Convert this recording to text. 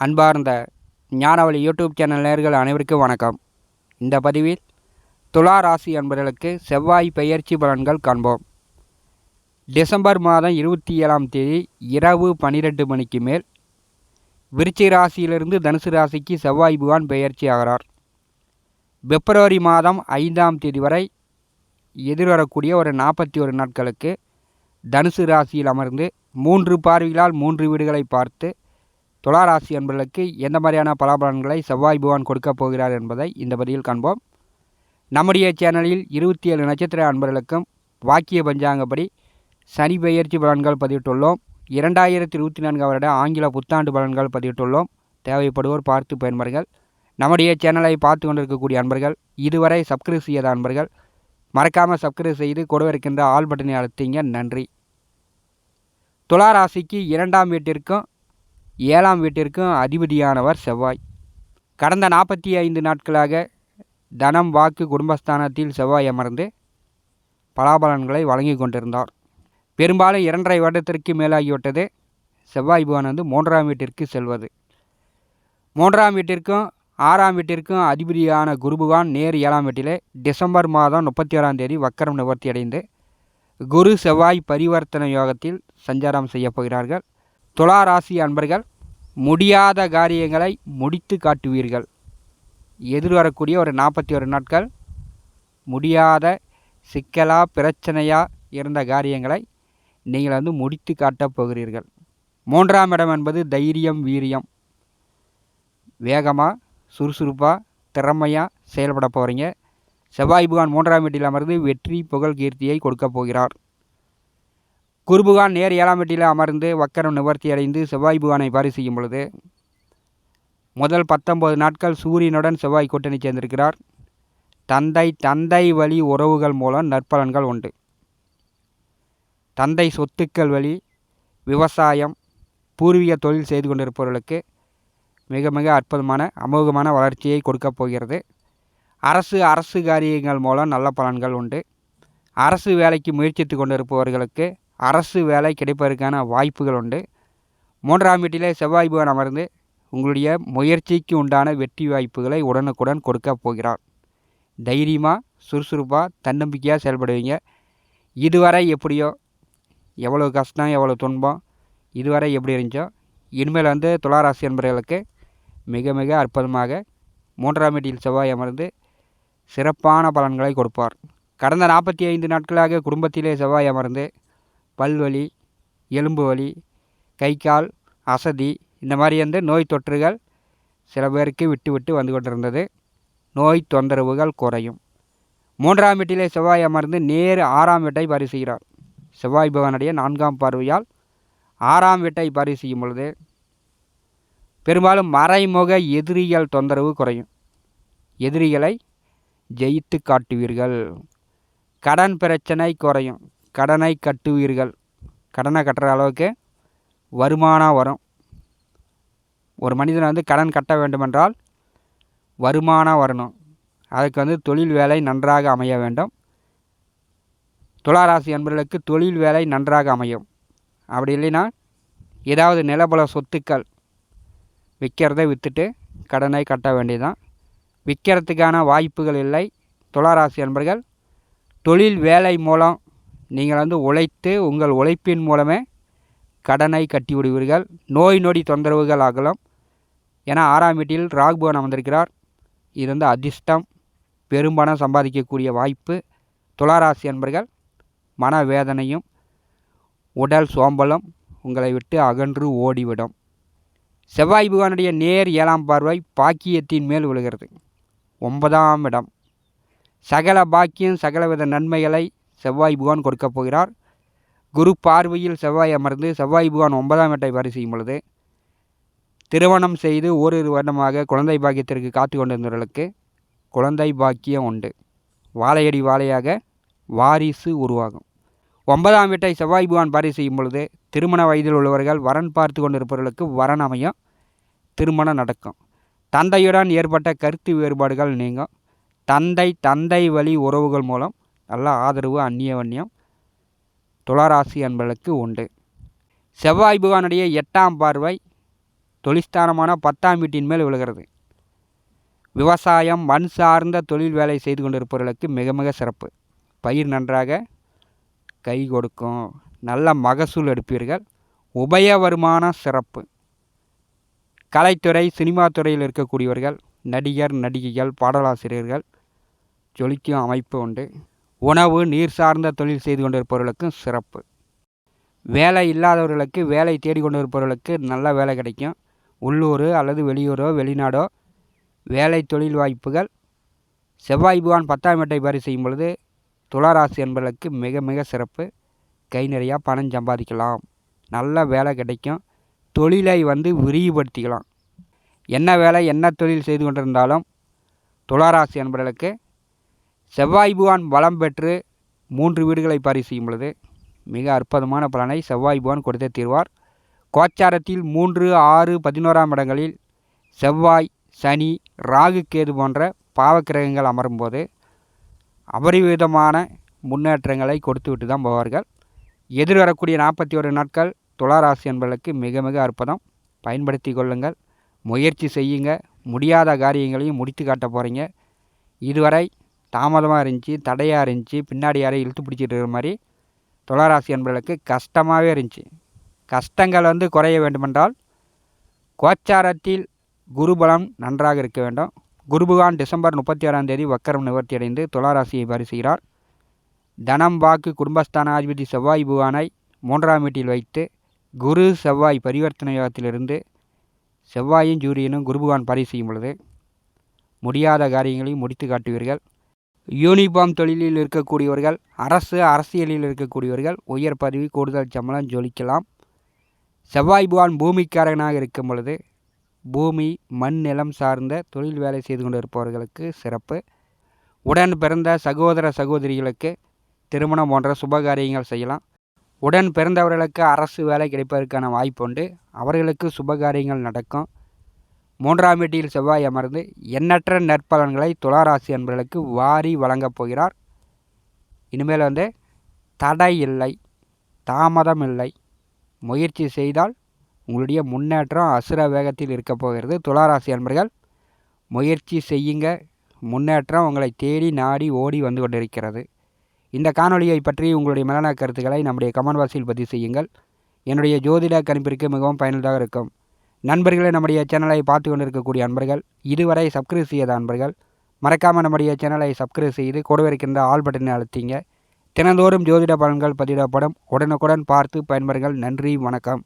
அன்பார்ந்த ஞானவழி YouTube channel நேர்கள் அனைவருக்கும் வணக்கம். இந்த பதிவில் துலா ராசி என்பதற்கு செவ்வாய் பெயர்ச்சி பலன்கள் காண்போம். டிசம்பர் மாதம் இருபத்தி ஏழாம் தேதி இரவு பன்னிரெண்டு மணிக்கு மேல் விருச்சி ராசியிலிருந்து தனுசு ராசிக்கு செவ்வாய் புகான் பெயர்ச்சி ஆகிறார். பிப்ரவரி மாதம் ஐந்தாம் தேதி வரை எதிர்வரக்கூடிய ஒரு நாற்பத்தி ஒரு நாட்களுக்கு தனுசு ராசியில் அமர்ந்து மூன்று பார்வைகளால் மூன்று வீடுகளை பார்த்து துளாராசி அன்பர்களுக்கு எந்த மாதிரியான பலாபலன்களை செவ்வாய் பகவான் கொடுக்கப் போகிறார் என்பதை இந்த பதிவில் காண்போம். நம்முடைய சேனலில் இருபத்தி ஏழு நட்சத்திர அன்பர்களுக்கும் வாக்கிய பஞ்சாங்கப்படி சனி பெயர்ச்சி பலன்கள் பதிவிட்டுள்ளோம். இரண்டாயிரத்தி இருபத்தி நான்கு வருட ஆங்கில புத்தாண்டு பலன்கள் பதிவிட்டுள்ளோம். தேவைப்படுவோர் பார்த்து பயன்பர்கள் நம்முடைய சேனலை பார்த்து கொண்டிருக்கக்கூடிய அன்பர்கள் இதுவரை சப்ஸ்கிரைப் செய்யாத அன்பர்கள் மறக்காமல் சப்ஸ்கிரைப் செய்து கொடுவிருக்கின்ற ஆல் பட்டனை அழுத்திங்க. நன்றி. துளாராசிக்கு இரண்டாம் வீட்டிற்கும் ஏழாம் வீட்டிற்கும் அதிபதியானவர் செவ்வாய். கடந்த நாற்பத்தி ஐந்து நாட்களாக தனம் வாக்கு குடும்பஸ்தானத்தில் செவ்வாய் அமர்ந்து பலாபலன்களை வழங்கி கொண்டிருந்தார். பெரும்பாலும் இரண்டரை வருடத்திற்கு மேலாகிவிட்டது. செவ்வாய் பகவான் வந்து மூன்றாம் வீட்டிற்கு செல்வது. மூன்றாம் வீட்டிற்கும் ஆறாம் வீட்டிற்கும் அதிபதியான குருபகவான் நேர் ஏழாம் வீட்டிலே டிசம்பர் மாதம் முப்பத்தி ஏழாம் தேதி வக்கரம் நிவர்த்தி அடைந்து குரு செவ்வாய் பரிவர்த்தனை யோகத்தில் சஞ்சாரம் செய்யப்போகிறார்கள் துலா ராசி அன்பர்கள் முடியாத காரியங்களை முடித்து காட்டுவீர்கள். எதிர்வரக்கூடிய ஒரு நாற்பத்தி ஒரு நாட்கள் முடியாத சிக்கலாக பிரச்சனையாக இருந்த காரியங்களை நீங்கள் வந்து முடித்து காட்டப் போகிறீர்கள். மூன்றாம் இடம் என்பது தைரியம் வீரியம். வேகமாக சுறுசுறுப்பாக திறமையாக செயல்பட போகிறீங்க செவ்வாய் புகான் மூன்றாம் வீட்டில் அமர்ந்து வெற்றி புகழ் கீர்த்தியை கொடுக்கப் போகிறார். குருபுகான் நேர் ஏழாம் வீட்டில் அமர்ந்து வக்கரம் நிவர்த்தி அடைந்து செவ்வாய் புகானை பாரி செய்யும் பொழுது முதல் பத்தொன்பது நாட்கள் சூரியனுடன் செவ்வாய் கூட்டணி சேர்ந்திருக்கிறார். தந்தை தந்தை வழி உறவுகள் மூலம் நற்பலன்கள் உண்டு. தந்தை சொத்துக்கள் வழி விவசாயம் பூர்வீக தொழில் செய்து கொண்டிருப்பவர்களுக்கு மிக மிக அற்புதமான அமோகமான வளர்ச்சியை கொடுக்கப் போகிறது. அரசு அரசு காரியங்கள் மூலம் நல்ல பலன்கள் உண்டு. அரசு வேலைக்கு முயற்சித்து கொண்டிருப்பவர்களுக்கு அரசு வேலை கிடைப்பதற்கான வாய்ப்புகள் உண்டு. மூன்றாம் வீட்டிலே செவ்வாய் புகன் அமர்ந்து உங்களுடைய முயற்சிக்கு உண்டான வெற்றி வாய்ப்புகளை உடனுக்குடன் கொடுக்க போகிறார். தைரியமாக சுறுசுறுப்பாக தன்னம்பிக்கையாக செயல்படுவீங்க. இதுவரை எப்படியோ? எவ்வளோ கஷ்டம் எவ்வளோ துன்பம் இதுவரை எப்படி இருந்துச்சோ? இனிமேல் வந்து துளாராசி என்பவர்களுக்கு மிக மிக அற்புதமாக மூன்றாம் வீட்டில் செவ்வாய் அமர்ந்து சிறப்பான பலன்களை கொடுப்பார். கடந்த நாற்பத்தி ஐந்து நாட்களாக குடும்பத்திலே செவ்வாய் அமர்ந்து பல்வலி எலும்பு வலி கை கால் அசதி இந்த மாதிரி வந்து நோய் தொற்றுகள் சில பேருக்கு விட்டு விட்டு வந்து கொண்டிருந்தது. நோய் தொந்தரவுகள் குறையும். மூன்றாம் வீட்டிலே செவ்வாய் அமர்ந்து நேர் ஆறாம் வீட்டை பரிசுகிறார் செவ்வாய் பகவானுடைய நான்காம் பார்வையால் ஆறாம் வீட்டை பரி செய்யும் பொழுது பெரும்பாலும் மறைமுக எதிரிகள் தொந்தரவு குறையும். எதிரிகளை ஜெயித்து காட்டுவீர்கள். கடன் பிரச்சனை குறையும். கடனை கட்டுவீர்கள். கடனை கட்டுற அளவுக்கு வருமானம் வரும். ஒரு மனிதன் வந்து கடன் கட்ட வேண்டுமென்றால் வருமானம் வரணும். அதுக்கு வந்து தொழில் வேலை நன்றாக அமைய வேண்டும். துளாராசி அன்பர்களுக்கு தொழில் வேலை நன்றாக அமையும். அப்படி இல்லைன்னா ஏதாவது நிலபல சொத்துக்கள் விற்கிறத விற்றுட்டு கடனை கட்ட வேண்டியதுதான். விற்கிறதுக்கான வாய்ப்புகள் இல்லை. துளாராசி அன்பர்கள் தொழில் வேலை மூலம் நீங்கள் வந்து உழைத்து உங்கள் உழைப்பின் மூலமே கடனை கட்டி விடுவீர்கள் நோய் நொடி தொந்தரவுகள் ஆகலாம் ஏன்னா ஆறாம் வீட்டில் ராகுபவன் அமர்ந்திருக்கிறார். இது வந்து அதிர்ஷ்டம் பெரும்பணம் சம்பாதிக்கக்கூடிய வாய்ப்பு. துளாராசி என்பர்கள் மனவேதனையும் உடல் சோம்பலும் உங்களை விட்டு அகன்று ஓடிவிடும். செவ்வாய் பகவானுடைய நேர் ஏழாம் பார்வை பாக்கியத்தின் மேல் விழுகிறது. ஒன்பதாம் இடம். சகல பாக்கியம் சகலவித நன்மைகளை செவ்வாய் புகான் கொடுக்கப் போகிறார். குரு பார்வையில் செவ்வாய் அமர்ந்து செவ்வாய் புகான் ஒன்பதாம் வீட்டை வரி செய்யும் பொழுது திருமணம் செய்து ஓரிரு வருடமாக குழந்தை பாக்கியத்திற்கு காத்து கொண்டிருந்தவர்களுக்கு குழந்தை பாக்கியம் உண்டு. வாழையடி வாழையாக வாரிசு உருவாகும். ஒன்பதாம் வீட்டை செவ்வாய் புகான் பாரி செய்யும் பொழுது திருமண வயதில் உள்ளவர்கள் வரன் பார்த்து கொண்டிருப்பவர்களுக்கு வரன் அமையும். திருமணம் நடக்கும். தந்தையுடன் ஏற்பட்ட கருத்து வேறுபாடுகள் நீங்கும். தந்தை தந்தை வழி உறவுகள் மூலம் நல்ல ஆதரவு அந்நியவன்யம் துளாராசி அன்பர்களுக்கு உண்டு. செவ்வாய் புகானுடைய எட்டாம் பார்வை தொழிற்ஸ்தானமான பத்தாம் வீட்டின் மேல் விழுகிறது. விவசாயம் மண் சார்ந்த தொழில் வேலை செய்து கொண்டிருப்பவர்களுக்கு மிக மிக சிறப்பு. பயிர் நன்றாக கை கொடுக்கும் நல்ல மகசூல் எடுப்பீர்கள். உபய வருமானம் சிறப்பு. கலைத்துறை சினிமா துறையில் இருக்கக்கூடியவர்கள் நடிகர் நடிகைகள் பாடலாசிரியர்கள் ஜொலிக்கும் அமைப்பு உண்டு. உணவு நீர் சார்ந்த தொழில் செய்து கொண்டிருப்பவர்களுக்கும் சிறப்பு. வேலை இல்லாதவர்களுக்கு வேலை தேடி கொண்டிருப்பவர்களுக்கு நல்ல வேலை கிடைக்கும். உள்ளூர் அல்லது வெளியூரோ வெளிநாடோ வேலை தொழில் வாய்ப்புகள். செவ்வாய் பகவான் பத்தாம் வீட்டை பாரி செய்யும் பொழுது துளாராசி என்பவர்களுக்கு மிக மிக சிறப்பு. கை நிறையா பணம் சம்பாதிக்கலாம். நல்ல வேலை கிடைக்கும். தொழிலை வந்து விரிவுபடுத்திக்கலாம். என்ன வேலை என்ன தொழில் செய்து கொண்டிருந்தாலும் துளாராசி என்பவர்களுக்கு செவ்வாய் பகவான் பலம் பெற்று மூன்று வீடுகளை பாரி செய்யும் பொழுது மிக அற்புதமான பலனை செவ்வாய் பகவான் கொடுத்தே தீர்வார். கோச்சாரத்தில் மூன்று ஆறு பதினோராம் இடங்களில் செவ்வாய் சனி ராகு கேது போன்ற பாவக்கிரகங்கள் அமரும்போது அபரிவிதமான முன்னேற்றங்களை கொடுத்துவிட்டு தான் போவார்கள். எதிர்வரக்கூடிய நாற்பத்தி ஒரு நாட்கள் துளாராசி என்பதற்கு மிக மிக அற்புதம். பயன்படுத்தி கொள்ளுங்கள். முயற்சி செய்யுங்க. முடியாத காரியங்களையும் முடித்து காட்ட போகிறீங்க இதுவரை தாமதமாக இருந்துச்சு தடையாக இருந்துச்சு பின்னாடி யாரையும் இழுத்து பிடிச்சிட்டு இருக்கிற மாதிரி துளாராசி என்பவர்களுக்கு கஷ்டமாகவே இருந்துச்சு. கஷ்டங்கள் வந்து குறைய வேண்டுமென்றால் கோச்சாரத்தில் குருபலம் நன்றாக இருக்க வேண்டும். குருபகான் டிசம்பர் முப்பத்தி ஆறாம் தேதி வக்கரம் நிவர்த்தி அடைந்து துளாராசியை பரிசுகிறார் தனம் வாக்கு குடும்பஸ்தானாதிபதி செவ்வாய் புகானை மூன்றாம் வீட்டில் வைத்து குரு செவ்வாய் பரிவர்த்தனை யோகத்திலிருந்து செவ்வாயும் ஜூரியனும் குருபகான் பரிசு செய்யும் பொழுது முடியாத காரியங்களையும் முடித்து காட்டுவீர்கள். யூனிஃபார்ம் தொழிலில் இருக்கக்கூடியவர்கள் அரசு அரசியலில் இருக்கக்கூடியவர்கள் உயர் பதவி கூடுதல் சம்பளம் ஜொலிக்கலாம். செவ்வாய் புகான் பூமிக்காரனாக இருக்கும் பொழுது பூமி மண் நிலம் சார்ந்த தொழில் வேலை செய்து கொண்டிருப்பவர்களுக்கு சிறப்பு. உடன் பிறந்த சகோதர சகோதரிகளுக்கு திருமணம் போன்ற சுபகாரியங்கள் செய்யலாம். உடன் பிறந்தவர்களுக்கு அரசு வேலை கிடைப்பதற்கான வாய்ப்பு உண்டு. அவர்களுக்கு சுபகாரியங்கள் நடக்கும். மூன்றாம் வீட்டில் செவ்வாய் அமர்ந்து எண்ணற்ற நற்பலன்களை துளாராசி அன்பர்களுக்கு வாரி வழங்கப் போகிறார். இனிமேல் வந்து தடை இல்லை தாமதம் இல்லை. முயற்சி செய்தால் உங்களுடைய முன்னேற்றம் அசுர வேகத்தில் இருக்க போகிறது. துளாராசி அன்பர்கள் முயற்சி செய்யுங்க. முன்னேற்றம் உங்களை தேடி நாடி ஓடி வந்து கொண்டிருக்கிறது. இந்த காணொலியை பற்றி உங்களுடைய மேலான கருத்துக்களை நம்முடைய கமெண்ட் பாக்ஸில் பதிவு செய்யுங்கள். என்னுடைய ஜோதிட கணிப்பிற்கு மிகவும் பயனுள்ளதாக இருக்கும். நண்பர்களே நம்முடைய சேனலை பார்த்து கொண்டிருக்கக்கூடிய அன்பர்கள் இதுவரை சப்ஸ்கிரைப் செய்யாத அன்பர்கள் மறக்காமல் நம்முடைய சேனலை சப்ஸ்கிரைப் செய்து கூட இருக்கின்ற ஆல் பட்டனை அழுத்திங்க. தினந்தோறும் ஜோதிட பலன்கள் பதிவிடப்படும். உடனுக்குடன் பார்த்து பயன்பெறுங்கள். நன்றி வணக்கம்.